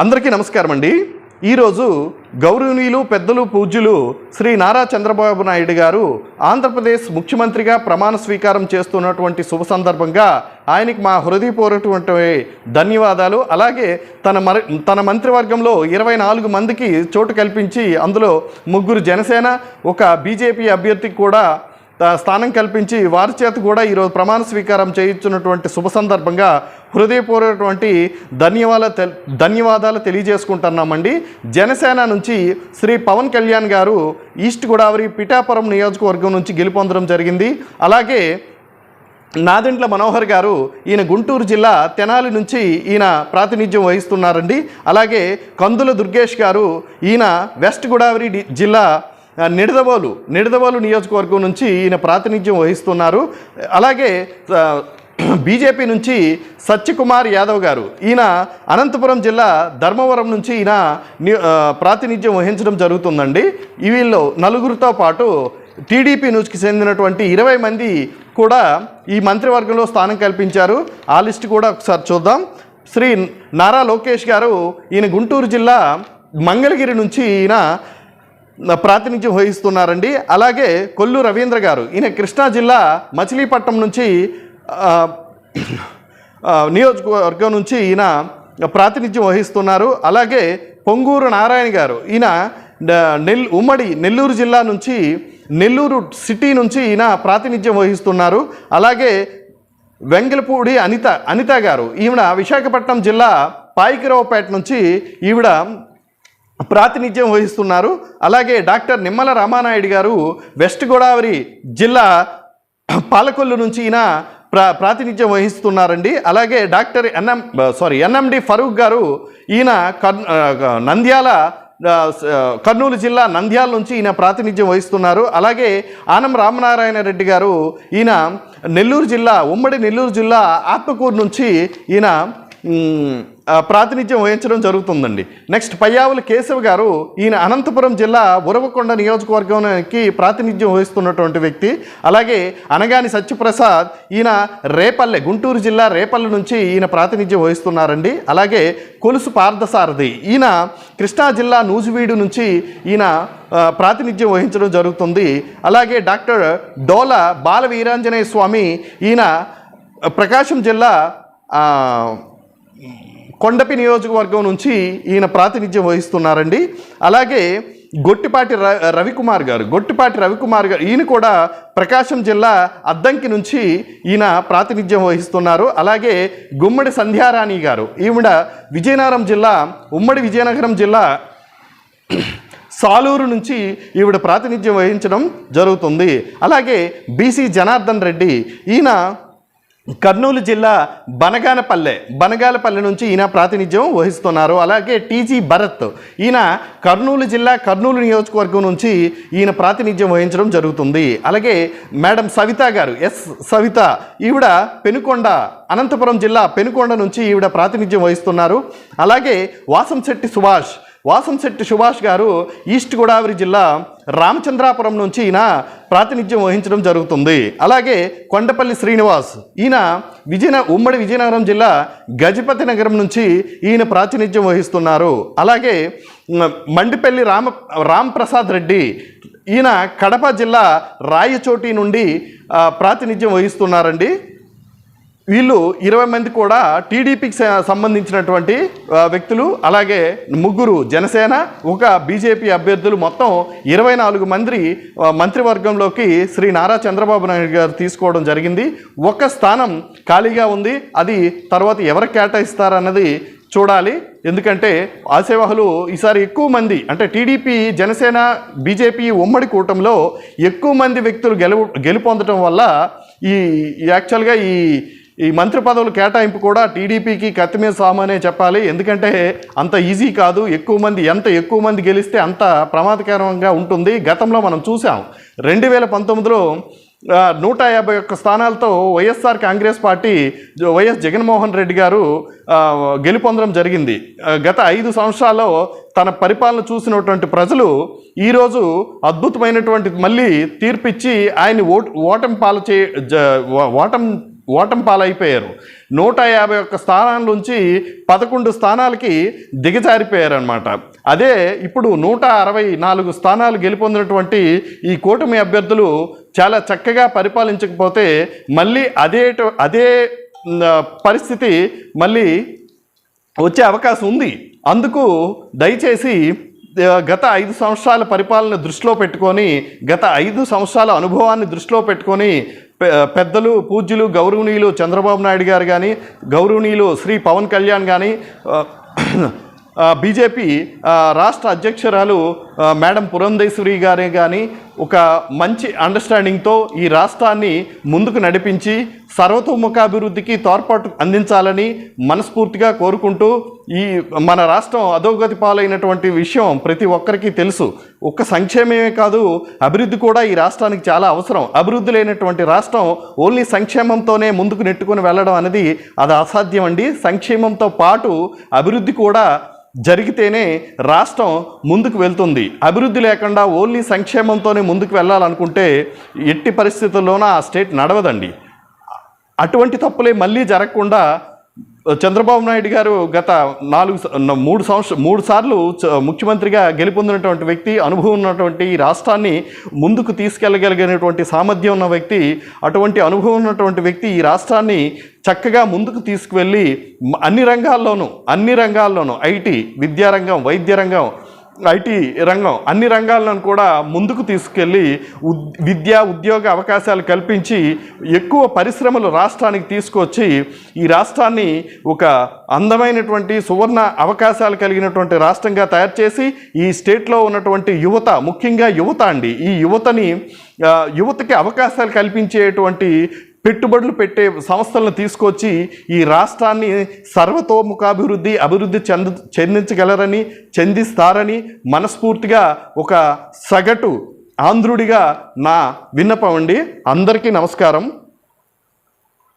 అందరికీ నమస్కారం అండి. ఈరోజు గౌరవనీయులు పెద్దలు పూజ్యులు శ్రీ నారా చంద్రబాబు నాయుడు గారు ఆంధ్రప్రదేశ్ ముఖ్యమంత్రిగా ప్రమాణ స్వీకారం చేస్తున్నటువంటి శుభ సందర్భంగా ఆయనకి మా హృదయపూర్వకటువంటి ధన్యవాదాలు. అలాగే తన మరి తన మంత్రివర్గంలో ఇరవై నాలుగు మందికి చోటు కల్పించి అందులో ముగ్గురు జనసేన ఒక బీజేపీ అభ్యర్థికి కూడా స్థానం కల్పించి వారి చేత కూడా ఈరోజు ప్రమాణ స్వీకారం చేయించున్నటువంటి శుభ సందర్భంగా హృదయపూర్వకటువంటి ధన్యవాదాలు తెల్- ధన్యవాదాలు తెలియజేసుకుంటున్నామండి. జనసేన నుంచి శ్రీ పవన్ కళ్యాణ్ గారు ఈస్ట్ గోదావరి పిఠాపురం నియోజకవర్గం నుంచి గెలుపొందడం జరిగింది. అలాగే నాదింట్ల మనోహర్ గారు ఈయన గుంటూరు జిల్లా తెనాలి నుంచి ఈయన ప్రాతినిధ్యం వహిస్తున్నారండి. అలాగే కందుల దుర్గేష్ గారు ఈయన వెస్ట్ గోదావరి జిల్లా నిడదవోలు నిడదవోలు నియోజకవర్గం నుంచి ఈయన ప్రాతినిధ్యం వహిస్తున్నారు. అలాగే బీజేపీ నుంచి సత్యకుమార్ యాదవ్ గారు ఈయన అనంతపురం జిల్లా ధర్మవరం నుంచి ఈయన ని- ప్రాతినిధ్యం వహించడం జరుగుతుందండి. వీళ్ళు నలుగురితో పాటు టీడీపీ నుంచి చెందినటువంటి ఇరవై మంది కూడా ఈ మంత్రివర్గంలో స్థానం కల్పించారు. ఆ లిస్ట్ కూడా ఒకసారి చూద్దాం. శ్రీ నారా లోకేష్ గారు ఈయన గుంటూరు జిల్లా మంగళగిరి నుంచి ఈయన ప్రాతినిధ్యం వహిస్తున్నారండి. అలాగే కొల్లు రవీంద్ర గారు ఈయన కృష్ణా జిల్లా మచిలీపట్నం నుంచి నియోజకవర్గం నుంచి ఈయన ప్రాతినిధ్యం వహిస్తున్నారు. అలాగే పొంగూరు నారాయణ గారు ఈయన నెల్ ఉమ్మడి నెల్లూరు జిల్లా నుంచి నెల్లూరు సిటీ నుంచి ఈయన ప్రాతినిధ్యం వహిస్తున్నారు. అలాగే వెంగలపూడి అనిత అనిత గారు ఈవిడ విశాఖపట్నం జిల్లా పాయికిరావుపేట నుంచి ఈవిడ ప్రాతినిధ్యం వహిస్తున్నారు. అలాగే డాక్టర్ నిమ్మల రామానాయుడు గారు వెస్ట్ గోదావరి జిల్లా పాలకొల్లు నుంచి ఈయన ప్రా ప్రాతినిధ్యం వహిస్తున్నారండి. అలాగే doctor N M sorry N M D Farooq garu ఈయన నంద్యాల కర్నూలు జిల్లా నంద్యాల నుంచి ఈయన ప్రాతినిధ్యం వహిస్తున్నారు. అలాగే ఆనం రామనారాయణ రెడ్డి గారు ఈయన నెల్లూరు జిల్లా ఉమ్మడి నెల్లూరు జిల్లా ఆత్మకూరు నుంచి ఈయన ప్రాతినిధ్యం వహించడం జరుగుతుందండి. నెక్స్ట్ పయ్యావుల కేశవ్ గారు ఈయన అనంతపురం జిల్లా ఉరవకొండ నియోజకవర్గానికి ప్రాతినిధ్యం వహిస్తున్నటువంటి వ్యక్తి. అలాగే అనగాని సత్యప్రసాద్ ఈయన రేపల్లె గుంటూరు జిల్లా రేపల్లె నుంచి ఈయన ప్రాతినిధ్యం వహిస్తున్నారండి. అలాగే కొలుసు పార్థసారథి ఈయన కృష్ణా జిల్లా నూజివీడు నుంచి ఈయన ప్రాతినిధ్యం వహించడం జరుగుతుంది. అలాగే డాక్టర్ డోల బాల వీరాంజనేయ స్వామి ఈయన ప్రకాశం జిల్లా కొండపి నియోజకవర్గం నుంచి ఈయన ప్రాతినిధ్యం వహిస్తున్నారండి. అలాగే గొట్టిపాటి ర రవికుమార్ గారు గొట్టిపాటి రవికుమార్ గారు ఈయన కూడా ప్రకాశం జిల్లా అద్దంకి నుంచి ఈయన ప్రాతినిధ్యం వహిస్తున్నారు. అలాగే గుమ్మడి సంధ్యారాణి గారు ఈవిడ విజయనగరం జిల్లా ఉమ్మడి విజయనగరం జిల్లా సాలూరు నుంచి ఈవిడ ప్రాతినిధ్యం వహించడం జరుగుతుంది. అలాగే బీసీ జనార్దన్ రెడ్డి ఈయన కర్నూలు జిల్లా బనగానపల్లె బనగాలపల్లె నుంచి ఈయన ప్రాతినిధ్యం వహిస్తున్నారు. అలాగే టీజీ భరత్ ఈయన కర్నూలు జిల్లా కర్నూలు నియోజకవర్గం నుంచి ఈయన ప్రాతినిధ్యం వహించడం జరుగుతుంది. అలాగే మేడం సవిత గారు ఎస్ సవిత ఈవిడ పెనుకొండ అనంతపురం జిల్లా పెనుకొండ నుంచి ఈవిడ ప్రాతినిధ్యం వహిస్తున్నారు. అలాగే వాసంశెట్టి సుభాష్ వాసంశెట్టి సుభాష్ గారు ఈస్ట్ గోదావరి జిల్లా రామచంద్రాపురం నుంచి ఈయన ప్రాతినిధ్యం వహించడం జరుగుతుంది. అలాగే కొండపల్లి శ్రీనివాస్ ఈయన విజయన ఉమ్మడి విజయనగరం జిల్లా గజపతి నగరం నుంచి ఈయన ప్రాతినిధ్యం వహిస్తున్నారు. అలాగే మండిపల్లి రామ రామ్ ప్రసాద్ రెడ్డి ఈయన కడప జిల్లా రాయచోటి నుండి ప్రాతినిధ్యం వహిస్తున్నారండి. వీళ్ళు ఇరవై మంది కూడా టీడీపీకి సంబంధించినటువంటి వ్యక్తులు అలాగే ముగ్గురు జనసేన ఒక బీజేపీ అభ్యర్థులు మొత్తం ఇరవై నాలుగు మంది మంత్రివర్గంలోకి శ్రీ నారా చంద్రబాబు నాయుడు గారు తీసుకోవడం జరిగింది. ఒక స్థానం ఖాళీగా ఉంది. అది తర్వాత ఎవరు కేటాయిస్తారన్నది చూడాలి. ఎందుకంటే ఆశావాహులు ఈసారి ఎక్కువ మంది అంటే టీడీపీ జనసేన బీజేపీ ఉమ్మడి కూటమిలో ఎక్కువ మంది వ్యక్తులు గెలుపు గెలుపొందడం వల్ల ఈ యాక్చువల్గా ఈ ఈ మంత్రి పదవుల కేటాయింపు కూడా టీడీపీకి కత్తి మీద సామానే చెప్పాలి. ఎందుకంటే అంత ఈజీ కాదు. ఎక్కువ మంది ఎంత ఎక్కువ మంది గెలిస్తే అంత ప్రమాదకరంగా ఉంటుంది. గతంలో మనం చూసాం. రెండు వేల పంతొమ్మిదిలో నూట యాభై ఒక్క స్థానాలతో YSR Congress Party YS Jaganmohan Reddy garu గెలుపొందడం జరిగింది. గత ఐదు సంవత్సరాల్లో తన పరిపాలన చూసినటువంటి ప్రజలు ఈరోజు అద్భుతమైనటువంటి మళ్ళీ తీర్పిచ్చి ఆయన్ని ఓట్ ఓటమి పాలు చే జ- ఓ- ఓటం పాలైపోయారు. నూట యాభై ఒక్క స్థానాల నుంచి పదకొండు స్థానాలకి దిగజారిపోయారనమాట అదే ఇప్పుడు నూట అరవై నాలుగు స్థానాలు గెలుపొందినటువంటి ఈ కూటమి అభ్యర్థులు చాలా చక్కగా పరిపాలించకపోతే మళ్ళీ అదే అదే పరిస్థితి మళ్ళీ వచ్చే అవకాశం ఉంది. అందుకు దయచేసి గత ఐదు సంవత్సరాల పరిపాలన దృష్టిలో పెట్టుకొని గత ఐదు సంవత్సరాల అనుభవాన్ని దృష్టిలో పెట్టుకొని పెద్దలు పూజ్యులు గౌరవనీయులు చంద్రబాబు నాయుడు గారు కానీ గౌరవనీయులు శ్రీ పవన్ కళ్యాణ్ కానీ బీజేపీ రాష్ట్ర అధ్యక్షురాలు మేడం పురంధేశ్వరి గారే కానీ ఒక మంచి అండర్స్టాండింగ్తో ఈ రాష్ట్రాన్ని ముందుకు నడిపించి సర్వతోముఖాభివృద్ధికి తోడ్పాటు అందించాలని మనస్ఫూర్తిగా కోరుకుంటూ ఈ మన రాష్ట్రం అధోగతి పాలైనటువంటి విషయం ప్రతి ఒక్కరికి తెలుసు. ఒక్క సంక్షేమమే కాదు అభివృద్ధి కూడా ఈ రాష్ట్రానికి చాలా అవసరం. అభివృద్ధి లేనటువంటి రాష్ట్రం ఓన్లీ సంక్షేమంతోనే ముందుకు నెట్టుకుని వెళ్ళడం అనేది అది అసాధ్యం అండి. సంక్షేమంతో పాటు అభివృద్ధి కూడా జరిగితేనే రాష్ట్రం ముందుకు వెళ్తుంది. అభివృద్ధి లేకుండా ఓన్లీ సంక్షేమంతోనే ముందుకు వెళ్ళాలనుకుంటే ఎట్టి పరిస్థితుల్లోనూ ఆ స్టేట్ నడవదండి. అటువంటి తప్పులే మళ్ళీ జరగకుండా చంద్రబాబు నాయుడు గారు గత నాలుగు మూడు సంవత్సరం మూడు సార్లు ముఖ్యమంత్రిగా గెలుపొందినటువంటి వ్యక్తి అనుభవం ఉన్నటువంటి ఈ రాష్ట్రాన్ని ముందుకు తీసుకెళ్ళగలిగినటువంటి సామర్థ్యం ఉన్న వ్యక్తి అటువంటి అనుభవం ఉన్నటువంటి వ్యక్తి ఈ రాష్ట్రాన్ని చక్కగా ముందుకు తీసుకువెళ్ళి అన్ని రంగాల్లోనూ అన్ని రంగాల్లోనూ ఐటీ విద్యారంగం వైద్య రంగం ఐటీ రంగం అన్ని రంగాలను కూడా ముందుకు తీసుకెళ్ళి ఉద్ విద్యా ఉద్యోగ అవకాశాలు కల్పించి ఎక్కువ పరిశ్రమలు రాష్ట్రానికి తీసుకొచ్చి ఈ రాష్ట్రాన్ని ఒక అందమైనటువంటి సువర్ణ అవకాశాలు కలిగినటువంటి రాష్ట్రంగా తయారు చేసి ఈ స్టేట్లో ఉన్నటువంటి యువత ముఖ్యంగా యువత అండి ఈ యువతని యువతకి అవకాశాలు కల్పించేటువంటి పెట్టుబడులు పెట్టే సంస్థలను తీసుకొచ్చి ఈ రాష్ట్రాన్ని సర్వతోముఖాభివృద్ధి అభివృద్ధి చెంద చెందించగలరని చెందిస్తారని మనస్ఫూర్తిగా ఒక సగటు ఆంధ్రుడిగా నా విన్నపం అండి. అందరికీ నమస్కారం.